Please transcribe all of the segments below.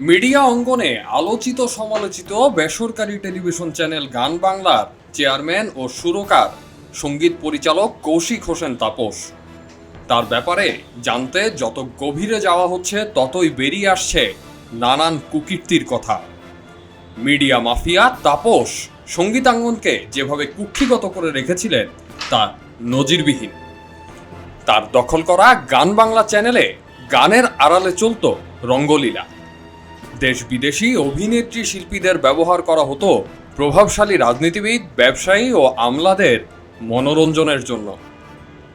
Media অঙ্গনে আলোচিত সমালোচিত বেসরকারি টেলিভিশন চ্যানেল গান বাংলার চেয়ারম্যান ও সুরকার, সংগীত পরিচালক কৌশিক হোসেন তাপস। তার ব্যাপারে জানতে যত গভীরে যাওয়া হচ্ছে, ততই বেরিয়ে আসছে নানান কুকীর্তির কথা। মিডিয়া মাফিয়া তাপস সঙ্গীতাঙ্গনকে যেভাবে কুক্ষিগত করে রেখেছিলেন, তা নজিরবিহীন। তার দখল করা গান বাংলা চ্যানেলে গানের আড়ালে চলত রঙ্গলীলা। দেশ বিদেশি অভিনেত্রী শিল্পীদের ব্যবহার করা হতো প্রভাবশালী রাজনীতিবিদ, ব্যবসায়ী ও আমলাদের মনোরঞ্জনের জন্য।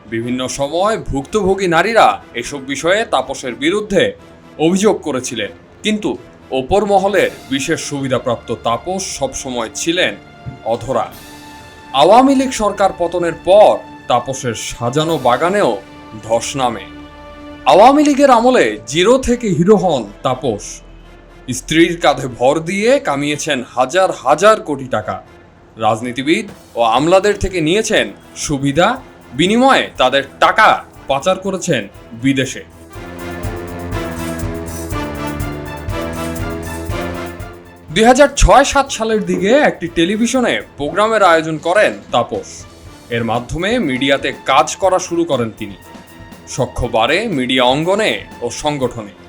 বিভিন্ন সময় ভুক্তভোগী নারীরা এসব বিষয়ে তাপসের বিরুদ্ধে অভিযোগ করেছিলেন। কিন্তু ওপর মহলের বিশেষ সুবিধাপ্রাপ্ত তাপস সবসময় ছিলেন অধরা। আওয়ামী লীগ সরকার পতনের পর তাপসের সাজানো বাগানেও ধস নামে। আওয়ামী লীগের আমলে জিরো থেকে হিরো হন তাপস। স্ত্রীর কাঁধে ভর দিয়ে কামিয়েছেন হাজার হাজার কোটি টাকা। রাজনীতিবিদ ও আমলাদের থেকে নিয়েছেন সুবিধা, বিনিময়ে তাদের টাকা পাচার করেছেন বিদেশে। দুই সাত সালের দিকে একটি টেলিভিশনে প্রোগ্রামের আয়োজন করেন তাপস। এর মাধ্যমে মিডিয়াতে কাজ করা শুরু করেন তিনি। সখ্য মিডিয়া অঙ্গনে ও সংগঠনে।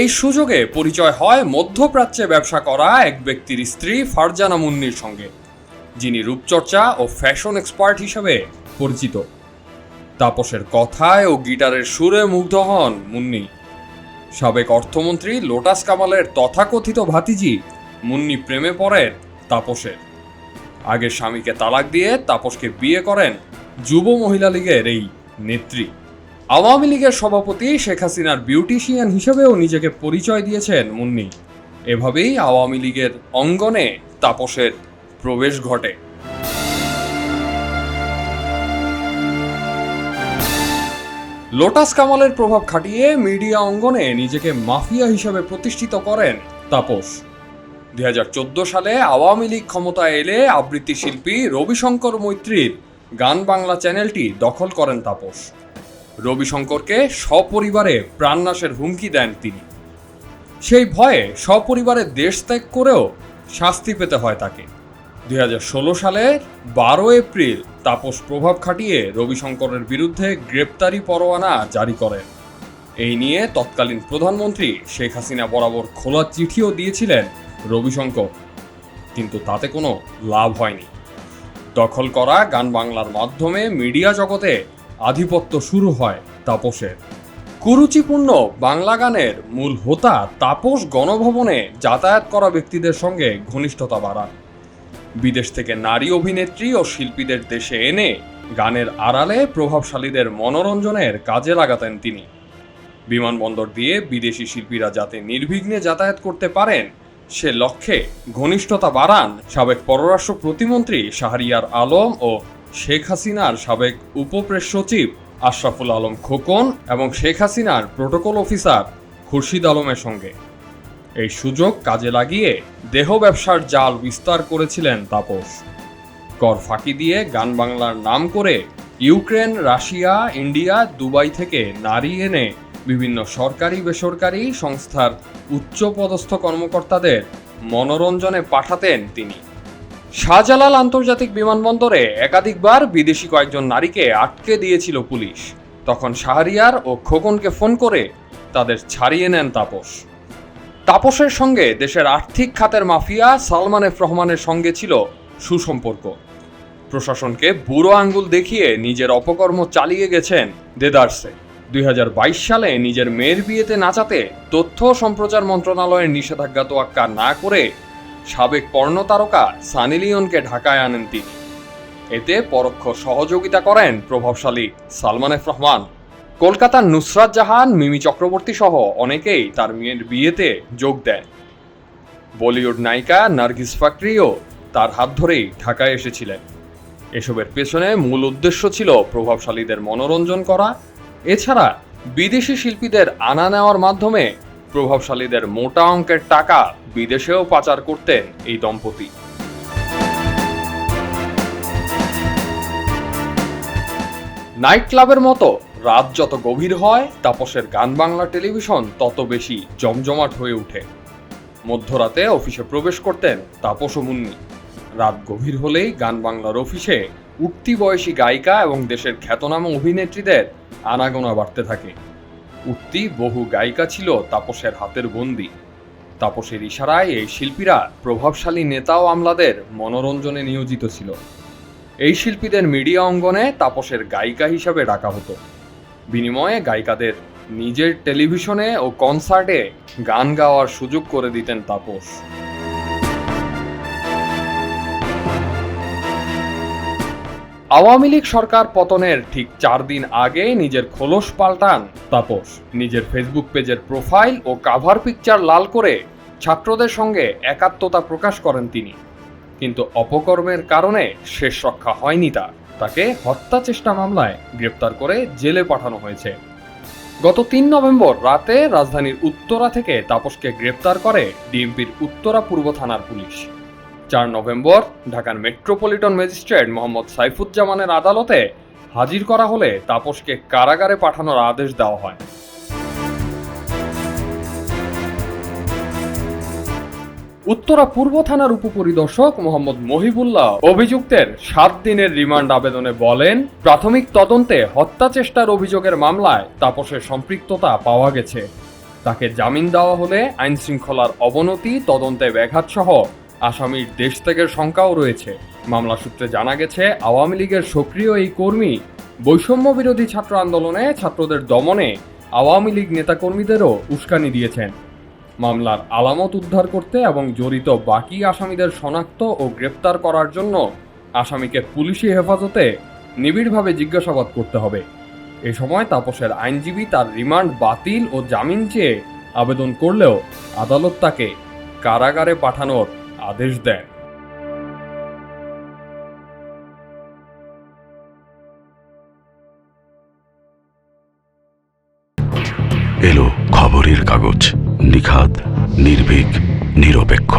এই সুযোগে পরিচয় হয় মধ্যপ্রাচ্যে ব্যবসা করা এক ব্যক্তির স্ত্রী ফারজানা মুন্নির সঙ্গে, যিনি রূপচর্চা ও ফ্যাশন এক্সপার্ট হিসেবে পরিচিত। তাপসের কথায় ও গিটারের সুরে মুগ্ধ হন মুন্নি। সাবেক অর্থমন্ত্রী লোটাস কামালের তথাকথিত ভাতিজি মুন্নি প্রেমে পড়েন তাপসের। আগে স্বামীকে তালাক দিয়ে তাপসকে বিয়ে করেন যুব মহিলা লীগের এই নেত্রী। আওয়ামী লীগের সভাপতি শেখ হাসিনার বিউটিশিয়ান হিসেবেও নিজেকে পরিচয় দিয়েছেন মুন্নি। এভাবেই আওয়ামী লীগের অঙ্গনে তাপসের প্রবেশ ঘটে। লোটাস কামালের প্রভাব খাটিয়ে মিডিয়া অঙ্গনে নিজেকে মাফিয়া হিসেবে প্রতিষ্ঠিত করেন তাপস। দুই হাজার চোদ্দ সালে আওয়ামী লীগ ক্ষমতায় এলে আবৃত্তি শিল্পী রবিশঙ্কর মৈত্রীর গান বাংলা চ্যানেলটি দখল করেন তাপস। রবিশঙ্করকে সপরিবারে প্রাণনাশের হুমকি দেন তিনি। সেই ভয়ে সপরিবারে দেশ ত্যাগ করেও শাস্তি পেতে হয় তাকে। দুই সালের বারো এপ্রিল তাপস প্রভাব খাটিয়ে রবিশঙ্করের বিরুদ্ধে গ্রেপ্তারি পরোয়ানা জারি করেন। এই নিয়ে তৎকালীন প্রধানমন্ত্রী শেখ হাসিনা বরাবর খোলা চিঠিও দিয়েছিলেন রবিশঙ্কর। কিন্তু তাতে কোনো লাভ হয়নি। দখল করা গান বাংলার মাধ্যমে মিডিয়া জগতে আধিপত্য শুরু হয় তাপসের। কুরুচিপূর্ণ বাংলা গানের মূল হোতা তাপস গণভবনে যাতায়াত করা ব্যক্তিদের সঙ্গে ঘনিষ্ঠতা বাড়ান। বিদেশ থেকে নারী অভিনেত্রী ও শিল্পীদের দেশে এনে গানের আড়ালে প্রভাবশালীদের মনোরঞ্জনের কাজে লাগাতেন তিনি। বিমানবন্দর দিয়ে বিদেশি শিল্পীরা যাতে নির্বিঘ্নে যাতায়াত করতে পারেন, সে লক্ষ্যে ঘনিষ্ঠতা বাড়ান সাবেক পররাষ্ট্র প্রতিমন্ত্রী শাহরিয়ার আলম ও শেখ হাসিনার সাবেক উপপ্রেস সচিব আশরাফুল আলম খোকন এবং শেখ হাসিনার প্রোটোকল অফিসার খুরশিদ আলমের সঙ্গে। এই সুযোগ কাজে লাগিয়ে দেহ ব্যবসার জাল বিস্তার করেছিলেন তাপস। কর ফাঁকি দিয়ে গান বাংলার নাম করে ইউক্রেন, রাশিয়া, ইন্ডিয়া, দুবাই থেকে নারী এনে বিভিন্ন সরকারি, বেসরকারি সংস্থার উচ্চপদস্থ কর্মকর্তাদের মনোরঞ্জনে পাঠাতেন তিনি। শাহজালাল আন্তর্জাতিক বিমানবন্দরে একাধিকবার বিদেশি কয়েকজন নারীকে আটকে দিয়েছিল পুলিশ। তখন শাহরিয়ার ও খোকনকে ফোন করে তাদের ছাড়িয়ে নেন তাপস। তাপসের সঙ্গে দেশের আর্থিক খাতের মাফিয়া সালমান এফ রহমানের সঙ্গে ছিল সুসম্পর্ক। প্রশাসনকে বুড়ো আঙ্গুল দেখিয়ে নিজের অপকর্ম চালিয়ে গেছেন দেদারসে। দুই সালে নিজের মেয়ের বিয়েতে নাচাতে তথ্য সম্প্রচার মন্ত্রণালয়ের নিষেধাজ্ঞা তোয়াক্কা না করে সাবেক পর্ণ তারকা সানি লিওনকে ঢাকায় আনেন তিনি। এতে পরোক্ষ সহযোগিতা করেন প্রভাবশালী সালমান এফ রহমান। কলকাতার নুসরাত জাহান, মিমি চক্রবর্তী সহ অনেকেই তার মেয়ের বিয়েতে যোগ দেন। বলিউড নায়িকা নার্গিস ফাকরিও তার হাত ধরেই ঢাকায় এসেছিলেন। এসবের পেছনে মূল উদ্দেশ্য ছিল প্রভাবশালীদের মনোরঞ্জন করা। এছাড়া বিদেশি শিল্পীদের আনা নেওয়ার মাধ্যমে প্রভাবশালীদের মোটা অঙ্কের টাকা বিদেশেও পাচার করতেন এই দম্পতি। নাইট ক্লাবের মতো রাত যত গভীর হয়, তাপসের গান বাংলা টেলিভিশন তত বেশি জমজমাট হয়ে ওঠে। মধ্যরাতে অফিসে প্রবেশ করতেন তাপস মুন্নি। রাত গভীর হলেই গান বাংলার অফিসে উঠতি বয়সী গায়িকা এবং দেশের খ্যাতনামা অভিনেত্রীদের আনাগোনা বাড়তে থাকে। উঠতি বহু গায়িকা ছিল তাপসের হাতের বন্দি। তাপসের ইশারায় এই শিল্পীরা প্রভাবশালী নেতা ও আমলাদের মনোরঞ্জনে নিয়োজিত ছিল। এই শিল্পীদের মিডিয়া অঙ্গনে তাপসের গায়িকা হিসাবে ডাকা হতো। বিনিময়ে গায়িকাদের নিজের টেলিভিশনে ও কনসার্টে গান গাওয়ার সুযোগ করে দিতেন তাপস। আওয়ামী লীগ সরকার পতনের ঠিক চার দিন আগে নিজের খোলস পাল্টান তাপস। নিজের ফেসবুক পেজের প্রোফাইল ও কাভার পিকচার লাল করে ছাত্রদের সঙ্গে একাত্মতা প্রকাশ করেন তিনি। কিন্তু অপকর্মের কারণে শেষ রক্ষা হয়নি তা। তাকে হত্যা চেষ্টা মামলায় গ্রেপ্তার করে জেলে পাঠানো হয়েছে। গত তিন নভেম্বর রাতে রাজধানীর উত্তরা থেকে তাপসকে গ্রেপ্তার করে ডিএমপির উত্তরা পূর্ব থানার পুলিশ। চার নভেম্বর ঢাকার মেট্রোপলিটন ম্যাজিস্ট্রেট মোহাম্মদ সাইফুজ্জামানের আদালতে হাজির করা হলে তাপসকে কারাগারে পাঠানোর আদেশ দেওয়া হয়। উত্তরা পূর্ব থানার উপপরিদর্শক মোহাম্মদ মহিবুল্লাহ অভিযুক্তের সাত দিনের রিমান্ড আবেদনে বলেন, প্রাথমিক তদন্তে হত্যা চেষ্টার অভিযোগের মামলায় তাপসের সম্পৃক্ততা পাওয়া গেছে। তাকে জামিন দেওয়া হলে আইনশৃঙ্খলার অবনতি, তদন্তে ব্যাঘাত সহ আসামির দেশ ত্যাগের শঙ্কাও রয়েছে। মামলা সূত্রে জানা গেছে, আওয়ামী লীগের সক্রিয় এই কর্মী বৈষম্য বিরোধী ছাত্র আন্দোলনে ছাত্রদের দমনে আওয়ামী লীগ নেতাকর্মীদেরও উস্কানি দিয়েছেন। মামলার আলামত উদ্ধার করতে এবং জড়িত বাকি আসামিদের শনাক্ত ও গ্রেপ্তার করার জন্য আসামিকে পুলিশি হেফাজতে নিবিড়ভাবে জিজ্ঞাসাবাদ করতে হবে। এ সময় তাপসের আইনজীবী তার রিমান্ড বাতিল ও জামিন চেয়ে আবেদন করলেও আদালত তাকে কারাগারে পাঠানোর আদেশ দেন এলো খবরের কাগজ নিখাদ নির্ভীক নিরপেক্ষ।